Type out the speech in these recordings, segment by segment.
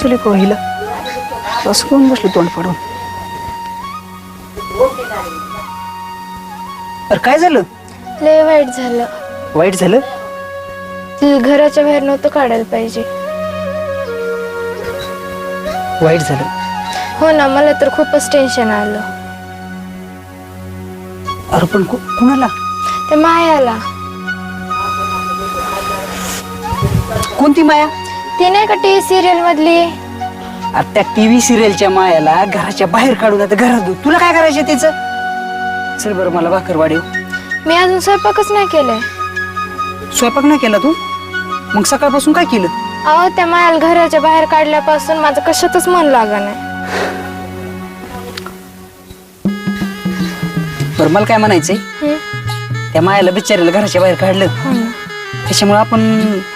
बसली का हिला असं कोण बसली तोंड पडून अरे काय झालं? लय वाईट झालं. वाईट झालं? ती घराच्या बाहेर नव्हतं काढायला पाहिजे. वाईट झालं? हो ना मला तर खूपच टेन्शन आलं. अरे पण कु- कुणाला? ते मायाला. कोणती माया? ती नाही का टी सिरियल मधली? अरे त्या टीव्ही सिरियलच्या मायाला घराच्या बाहेर काढून आता घरात. तुला काय करायचं त्याचं चल बरं मला भाकर वाढीव मी अजून स्वयंपाकच नाही केलाय. स्वयंपाक नाही केला तू? मग सकाळपासून काय केलं? अहो त्या मायाला घराच्या बाहेर काढल्यापासून माझं कशातच मन लागा नाही. बरं मला काय म्हणायचंय? हं? त्या मायाला बिचारीला घराच्या बाहेर काढलं. हो. त्याच्यामुळे आपण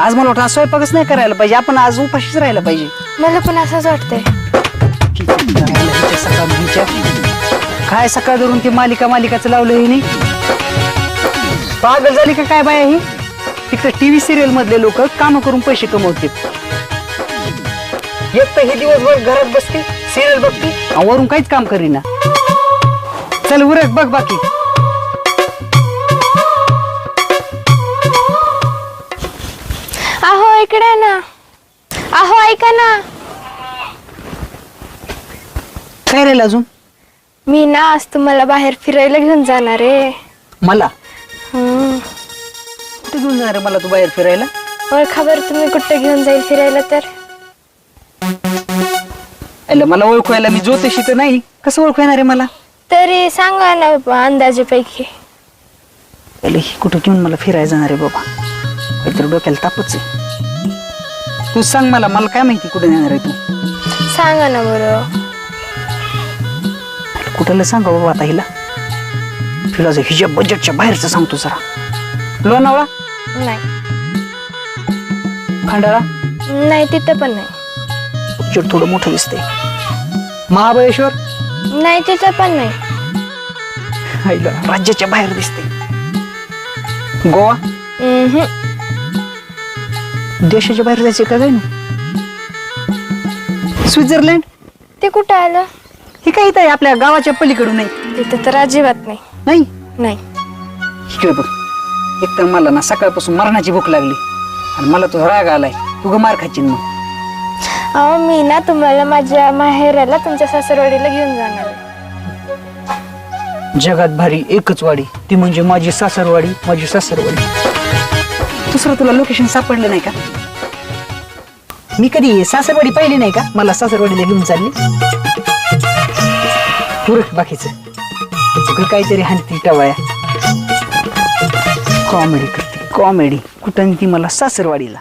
आज मला वाटतं आज स्वयंपाकच नाही करायला पाहिजे आपण आज उपाशीच राहायला पाहिजे. मला पण असंच वाटतंय. किती करायला हिच्या सकाळ हिच्या. काय सकाळ धरून ती मालिका मालिकाचं लावलं हिने? पागल झाली का काय बाया ही? तिकडे टीव्ही सिरियल मधले लोक काम करून पैसे कमवते एक तर हे दिवसभर घरात बसते सिरियल बघते आणि वरून काहीच काम करीना. चल उरक बघ बाकी. इकडे ना. अहो ऐका ना. काय राहिलं अजून? मी ना आज तुम्हाला बाहेर फिरायला घेऊन जाणार आहे. मला. कुठे घेऊन जाणार आहे मला तू बाहेर फिरायला? ओळखा बरं तुम्ही कुठं घेऊन जाईल फिरायला तर. अरे मला ओळखायला मी ज्योतिषी तर नाही. कसं ओळखू येणार आहे मला? तरी सांगा ना अंदाजेपैकी. अरे ही कुठं घेऊन मला फिरायला जाणार आहे बाबा? काहीतरी डोक्याला तापच आहे. तू सांग मला मला काय माहिती कुठे जाणार आहे तू? सांगा ना बरं. कुठलं सांगा बाबा आता हिला? तिला जर हिच्या बजेटच्या बाहेरचं सांगतो जरा. लोणावळा? नाही. खंडाळा? नाही तिथं पण नाही. बजेट थोडं मोठं दिसतंय. महाबळेश्वर? नाही तिथं पण नाही. राज्याच्या बाहेर दिसते गोवा? उम्हम. देशाच्या बाहेर जायचे का काय? ना स्वित्झर्लंड? ते कुठं आलं? हे काय इथं आहे? आपल्या गावाच्या पलीकडून नाही तिथं तर अजिबात नाही. नाही? नाही. इकडे बघ. एक तर मला ना सकाळपासून मरणाची भूक लागली. आणि मला तो राग आलाय. तू ग मार खाची मग. अहो मी ना तुम्हाला माझ्या माहेराला तुमच्या सासरवाडीला घेऊन जाणार आहे. जगात भारी एकच वाडी. ती म्हणजे माझी सासरवाडी माझी सासरवाडी. दुसरं तुला लोकेशन सापडलं नाही का? मी कधी सासरवाडी पाहिली नाही का? मला सासरवाडीला घेऊन चालली. पुरक बाकीच. काहीतरी हाणती टवाया कॉमेडी करते. कॉमेडी कुठं ती मला सासरवाडीला?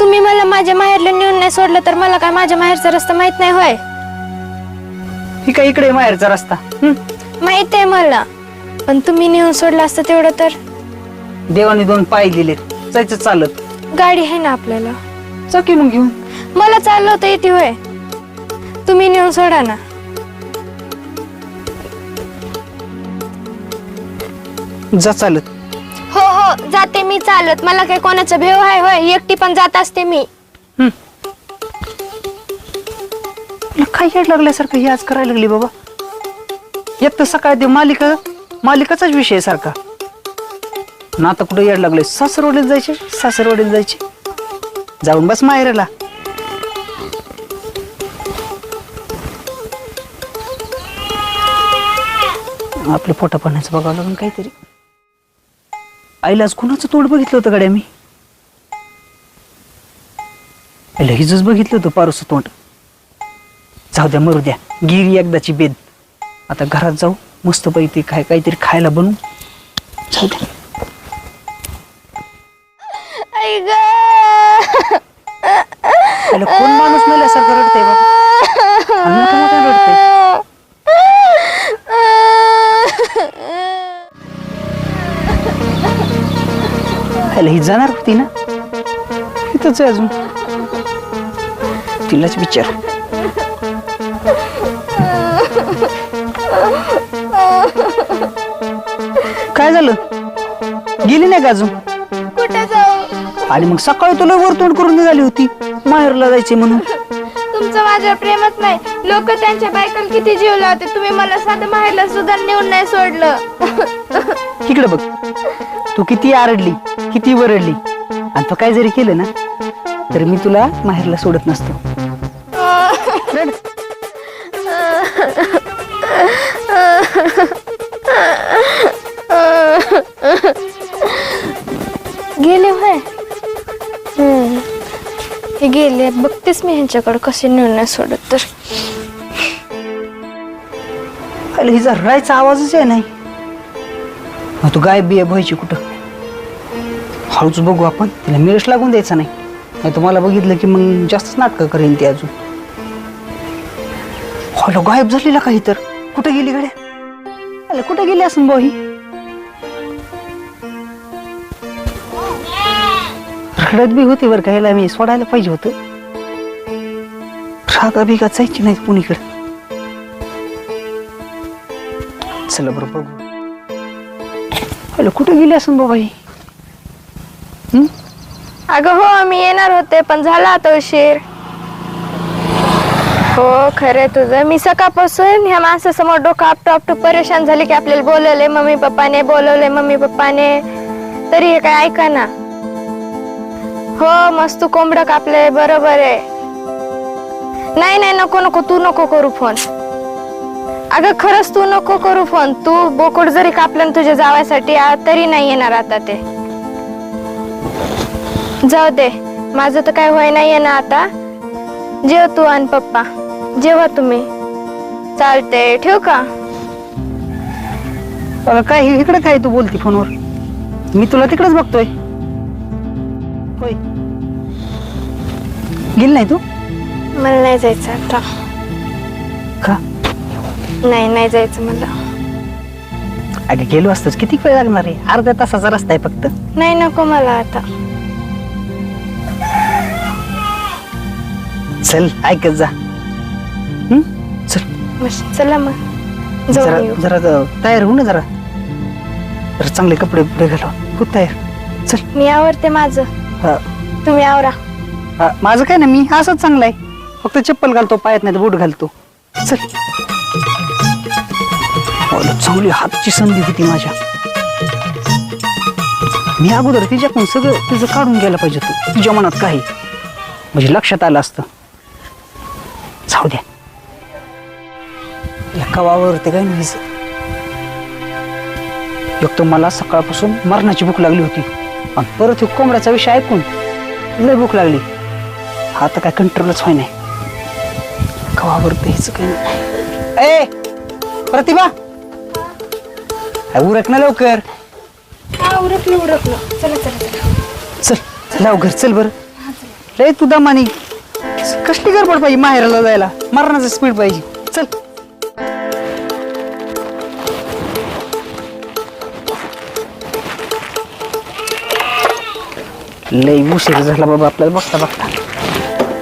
तुम्ही मला माझ्या माहेरला नेऊन नाही सोडलं तर मला काय माझ्या माहेरचा रस्ता माहीत नाही होय? ही काय इकडे माहेरचा रस्ता? माहीत आहे मला. पण तुम्ही नेऊन सोडलं असतं तेवढं तर. देवाने दोन पाय दिले जायचं चालत. गाडी आहे ना आपल्याला. चकी मग घेऊन. मला चाललं होतं येते होय. तुम्ही नेऊन सोडा ना. जा चालत. हो हो जाते मी चालत. मला काय कोणाचा भेव आहे होय. एकटी पण जात असते मी. तुला काय येड लागल्यासारखं ही आज करायला लागली बाबा? एक तर सकाळ ते मालिका मालिकाचाच विषय आहे सारखा. ना आता कुठे यायला लागले सासरवाडीला जायचे सासरवाडीला जायचे. जाऊन बस माहेराला. आपलं पोटा पाण्याचं बघावं लागून काहीतरी. आईला आज कुणाचं तोंड बघितलं होतं गाड्या मी? आईला हिजच बघितलं होतं पारूचं तोंड. जाऊ द्या मरू द्या. गिरी एकदाची बेद. आता घरात जाऊ. मस्त पैकी काय काहीतरी खायला बनवू. जाऊ आई ग. त्याला कोण माणूस मेल्यासारखं रडतंय बाबा? आणि मोठं मोठं रडतंय? खायला ही जाणार होती ना? इथंच आहे अजून. तिलाच विचार. काय झालं? गेली नाही का अजून? कुठे जाऊ? आणि मग सकाळी तुला वरतोंड करून निघाली होती. माहेरला जायचे म्हणून. तुमचं माझ्यावर प्रेमच नाही. लोक त्यांच्या बायकाला किती जीव लावते तुम्ही मला साधं माहेरला सुद्धा नेऊन नाही सोडलं. इकडे बघ. तू किती आरडली किती वरडली. आणि तू काय जरी केलं ना तर मी तुला माहेरला सोडत नसतो. रड. गेले होय? हम्म. हे गेले. बघतेच मी ह्यांच्याकडे कसे नेऊन सोडत तर. अरे हिचा रडायचा आवाजच आहे नाही मग तू गायब बिया व्हायची कुठं? हळूच बघू आपण. तिला मिरश लागून द्यायचा नाही. नाही तुम्हाला बघितलं की मग जास्तच नाटकं करेन ती अजून. हॉलो गायब झालेला काही तर? कुठं गेली गड्या? अरे कुठं गेली असून भाऊ ही? रडत बी होती बरं का मी सोडायला पाहिजे होतं. रागा बिगा जायची नाही कुणीकडे. चला बरं बघू. हॅलो कुठे गेली असून बाबा ही? अगं हो मी येणार होते पण झाला आता उशीर. हो खरंय तुझं. मी सकाळपासून ह्या माणसासमोर डोकं आपटू परेशान झाले की आपल्याला बोलवले मम्मी पप्पाने बोलवले मम्मी पप्पाने. तरी हे काय ऐका ना. हो मस्त कोंबडं कापलंय बरोबर आहे. नाही नाही नको नको तू नको करू फोन अगं खरंच तू नको करू फोन तू बोकड जरी कापलं ना तुझ्या जावायसाठी आ- तरी नाही येणार आता ते. जाऊ दे माझं तर काय होय नाही ना आता. जेव तू आणि पप्पा. जेवा तुम्ही. चालते ठेवू का? अगं काय इकडे काय तू बोलती फोनवर? मी तुला तिकडेच बघतोय. होय. गेली नाही तू? मला नाही जायचं आता. का? नाही नाही जायचं मला. अगं गेलो असतोच किती वेळ लागणार आहे? अर्ध्या तासाचा रस्ता आहे फक्त. नाही नको मला आता. चल ऐकत जा. हं? चल. मस्त चला मग. जरा जाऊन येऊ. जरा ज- तयार होऊ ना जरा. जरा चांगले कपडे बिपडे घालव. हो तयार. चल. मी आवडते माझं. हा, तुम्ही आवरा. हा, माझं काय ना मी असंच चांगलं आहे. फक्त चप्पल घालतो पायात नाही बूट घालतो. चल. अरे, चांगली हातची संधी होती माझ्या. मी अगोदर तिच्याकडून सगळं तिचं काढून घ्यायला पाहिजे तू तुझ्या मनात काही म्हणजे लक्षात आलं असतं. जाऊ द्या. या कवावर ते काय नाही एक तर मला सकाळपासून मरणाची भूक लागली होती. आणि परत हे कोंबड्याचा विषय ऐकून लय भूक लागली. हा तर काय कंट्रोलच व्हाय नाही कवावर ते हिचं काही नाही. ए प्रतिभा! अरे, उरक ना लवकर. उरकलं उरकलं चला चला चला. चल चल लवकर चल बर. लय तू दमानी. कसली गडबड पाहिजे माहेराला जायला? मरणाचं स्पीड पाहिजे. चल. लय उशीर झाला बाबा आपल्याला बघता बघता.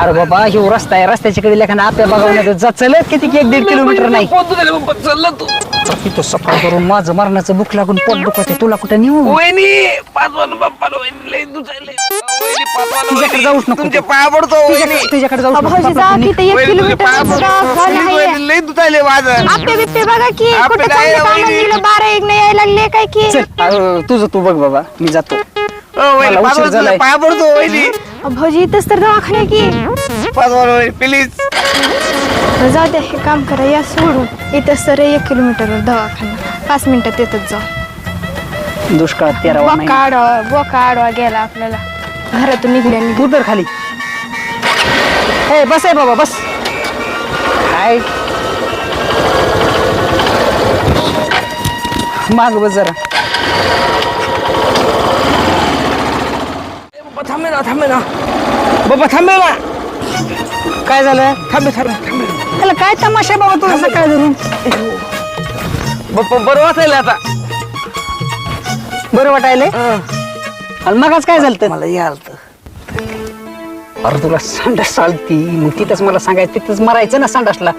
अरे बाबा ह्यो रस्ता आहे. रस्त्याच्या कडे लेखा आपल्या बघावण्यात जा चलत किती की एक दीड किलोमीटर नाही. तिथं सकाळ करून माझं मरणाचं भूक लागून पोट दुखते तुला कुठं नेऊ? वहिनी पाचवान दुचायले पाचवान तुझ्याकडे जाऊच नको तुमच्या पाया पडतो वहिनी. तुझ्याकडे तुझ्याकडे जाऊ भाऊजी जा की ते एक वहिनी तुझ्या पाया किलोमीटर पडतो. Please, वहिनी, लई दुचायले माझं आपे बिप्पे बघा की आपे कुठे नाही चांगलं ना, सामान वहिनी. दिलं बारा एक नाही यायला लागले काय की? चल अरे, तुझं तू बघ बाबा मी जातो. ओ, वहिनी मला उशीर पाचवान झालाय. तुझ्या पाया पडतो वहिनी. भाऊजी इथंच तर दवाखाना की? वहिनी प्लीज जाऊ द्या हे काम करा या सोडून. इथंच तर एक किलोमीटरवर दवाखाना. पाच मिनिटात येतच जाऊ. दुष्काळात तेरावा बोका महिना. आडवा बोका आडवा गेला आपल्याला. घरातून निघल्या निघ उतर खाली. ए बस आहे बाबा बस. काय माग बस जरा. बाबा थांबे ना थांबे ना. बाबा थांबे ना. काय झालं? थांबे थांबे थांबे त्याला काय तमाशा बाबा तुला? सकाळ धरून बाप्पा बरं वाचायला आता. बरं वाटायले आणि मगच काय झालं मला याल अरे तुला संडास चालती मग तिथंच मला सांगायचं तिथंच मरायचं ना संडासला.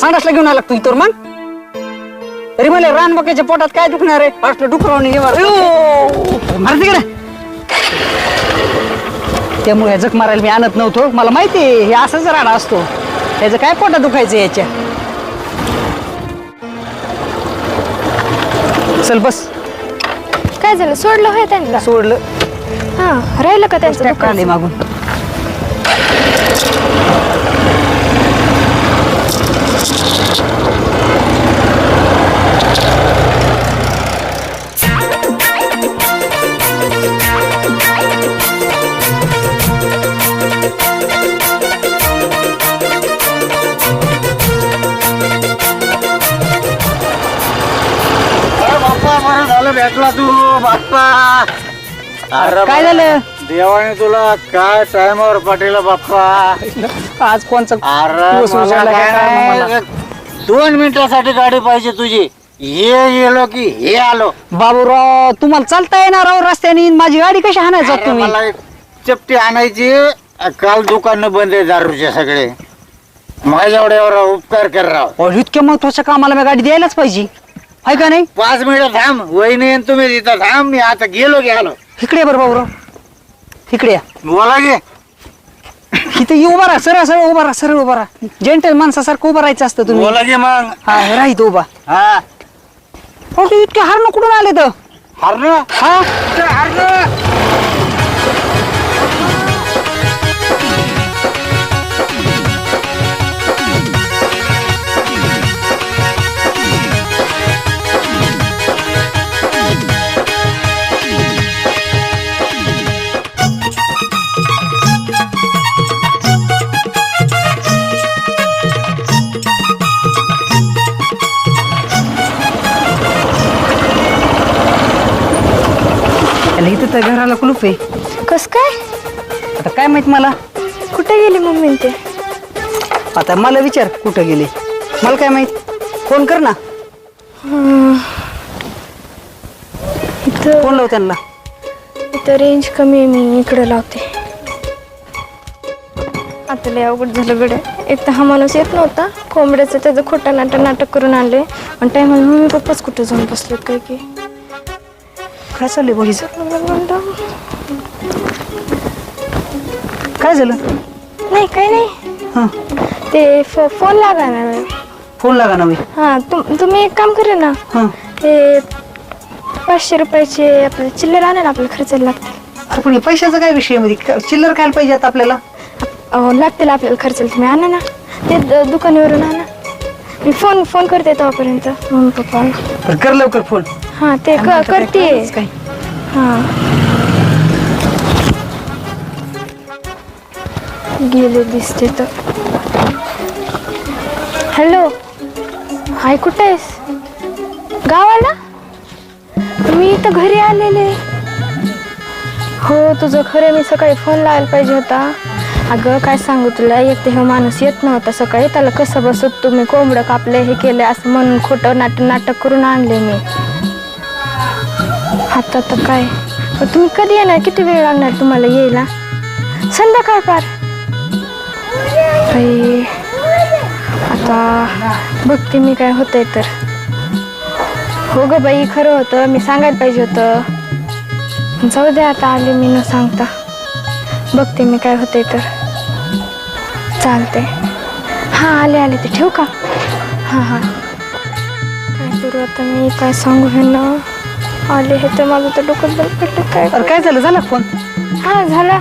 संडासला घेऊन आला का तू इथं मग? तरी मला रानबाक्याच्या पोटात काय दुखणार आहे? फास्ट डुकरावणी मार तिकडे. त्यामुळे हे जख मारायला मी आणत नव्हतो. मला माहिती आहे हे असंच राडा असतो. त्याचं काय पोटात दुखायचं याच्या? चल बस. काय झालं? सोडलं होय त्यांना? सोडलं. हा राहिलं का त्यांचं दुकान मागून? अरे काय झालं? देवाने तुला काय टायमावर पाठवलं बाप्पा? आज कोणचा अरे दिवस मला उजाडला काय काय मला? दोन मिनिटासाठी गाडी पाहिजे तुझी. हे गेलो की हे आलो. बाबूराव तुम्हाला चालता येणार राव रस्त्याने. माझी गाडी कशी हाणायचा अरे तुम्ही? मला एक चपटी आणायची. काल दुकान बंद आहे दारूचे सगळे. माझ्या एवढ्यावर उपकार कर राव. अहो, इतक्या महत्त्वाच्या कामाला मी गाडी द्यायलाच पाहिजे. आहे का नाही? पाच मिनिटं थांब. वहिनी आणि तुम्ही तिथं थांब. मी आता गेलो की आलो. इकडे बरं बाबूराव इकडे या. बोला की. इथं ये उभा राहा सरळ सरळ उभा राहा सरळ उभा राहा. जेंटल माणसासारखं उभं राहायचं असतं तुम्ही. बोला मग. हा राहित उभा. हा. अहो, ते इतके हारणं कुठून आले तर हरणं? हा? त्याला आता काय माहीत मला? कुठे गेली मम्मी ते आता मला विचार कुठं गेले. मला काय माहीत? फोन कर ना. इथं फोन लाव त्यांना. इथं रेंज कमी आहे मी इकडे लावते. आता लय अवघड झालं गड्या. एक तर हा माणूस येत नव्हता. कोंबड्याचं त्याचं खोटं नाटक नाटक करून आले आणि टायमाला मम्मी पप्पाच कुठे जाऊन बसलेत काय की? काय चाललंय बघितलं काय झालं? नाही काही नाही. हा. ते फो फोन लागा ना फोन लागा ना मी हां तुम तुम्ही एक काम करा ना. हा. ते पाचशे रुपयाचे आपले चिल्लर आणा ना आपल्याला खर्चायला लागतील. अरे पण हे पैशाचा काय विषयमध्ये का- चिल्लर खायला पाहिजे आता आपल्याला? अहो लागतील आपल्याला खर्चायला तुम्ही आणा ना. ते द- दुकानावरून आणा. मी फोन फोन करते तेव्हापर्यंत मम्मी पप्पा बरं, कर लवकर फोन. हां ते क- करते. काय हां. गेले दिसते तर. हॅलो हाय कुठे आहेस? गावाला? मी इथं घरी आलेले. हो तुझं खरं मी सकाळी फोन लावायला पाहिजे होता. अगं काय सांगू तुला? एक तर हे माणूस येत नव्हता सकाळी. त्याला कसं बसत तुम्ही कोंबडं कापलं हे केलं असं म्हणून खोटं नाटक नाटक करून आणले मी. आता तर काय? तुम्ही कधी येणार? किती वेळ लागणार तुम्हाला यायला? संध्याकाळ पार बाई, आता बघते मी काय होतंय तर. हो ग बाई खरं होतं मी सांगायला पाहिजे होतं. जाऊ दे आता आले मी न सांगता. बघते मी काय होतंय तर. चालते हां आले आले ते ठेवू का? हां हां. काय करू आता मी काय सांगू हे ना आले हे तर माझं तर डोकं बंद पडलं काय अरे काय झालं? झाला फोन? हा झाला.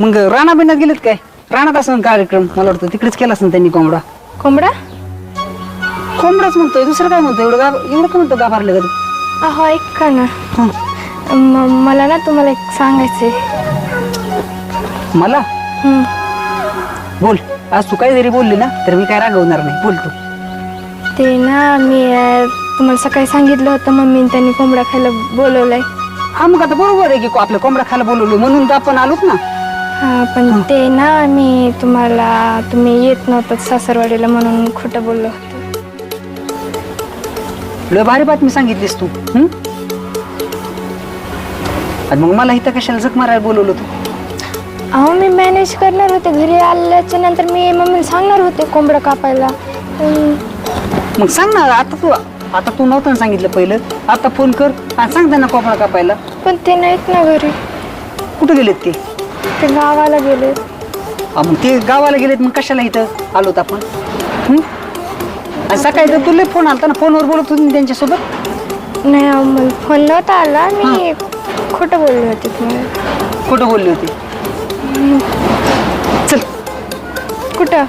मग राणा बिनात गेलेत काय? राणात असं कार्यक्रम मला वाटतं तिकडेच केला असं त्यांनी कोंबडा. कोंबडा? कोंबडाच म्हणतोय दुसरं काय म्हणतोय? एवढं गाभ एवढं काय म्हणतो गाभारलं का अहो ऐका ना. हं. म- मला ना तुम्हाला एक सांगायचंय. मला? हं. बोल. आज तू काही जरी बोलली ना तर मी काय रागवणार नाही. बोल तू. ते ना मी अं, तुम्हाला सकाळी सांगितलं होतं मम्मीने त्यांनी कोंबडा खायला बोलवलंय. हा मग आता बरोबर आहे की को- आपलं कोंबडा खायला बोलवलं म्हणून तर आपण आलोच ना. हा पण ते ना मी तुम्हाला तुम्ही येत नव्हतं सासरवाडीला म्हणून खोटं बोललो होते. लय भारी बातमी सांगितलीस तू हं? आणि मग मला इथं कशाला जग मारायला बोलवलं तू? अहो मी मॅनेज करणार होते घरी आल्याच्यानंतर मी मम्मीला सांगणार होते कोंबडं कापायला. पण मग सांग ना आता तू आता तू नव्हतं ना सांगितलं पहिलं. आता फोन कर आणि सांग त्यांना कोपरा कापायला. पण ते नाहीत ना घरी. कुठे गेलेत ते? ते गावाला गेले. हा, मग ते गावाला गेलेत मग कशाला इथं आलोत आपण? हं? आणि सकाळी तर तुला फोन आलता ना फोनवर बोलत होती ना त्यांच्यासोबत? नाही अहो, मला फोन नव्हता आला. मी खोटं बोलले होते तुम्हाला कुठं बोलली होती. चल. कुठं?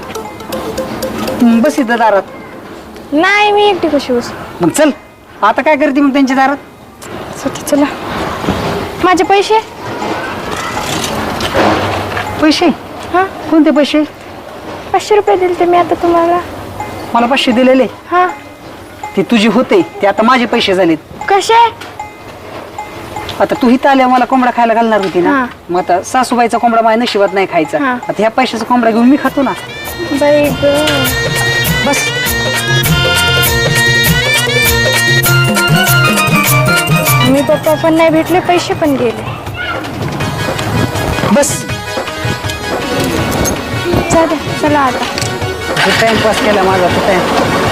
बस इथं दारात. नाही मी एकटी कशी बस? मग चल. आता काय करते मग त्यांच्या दारात? स्वतः चला. माझे पैसे? पैसे? हां? कोणते पैसे? पाचशे रुपये दिले ते मी आता तुम्हाला. मला पाचशे दिलेले. हां. ते तुझे होते ते आता माझे पैसे झालेत. कसे? आता तू इथं आल्या मला कोंबडा खायला घालणार होती ना? हा. मग आता सासूबाईचा कोंबडा माझ्या नशिबात नाही खायचा. हा. आता ह्या पैशाचा कोंबडा घेऊन मी खातो ना. बाई ग. बस. मी पप्पा पण नाही भेटले पैसे पण गेले. बस. चला आता. टाइमपास केला माझा तो टाइम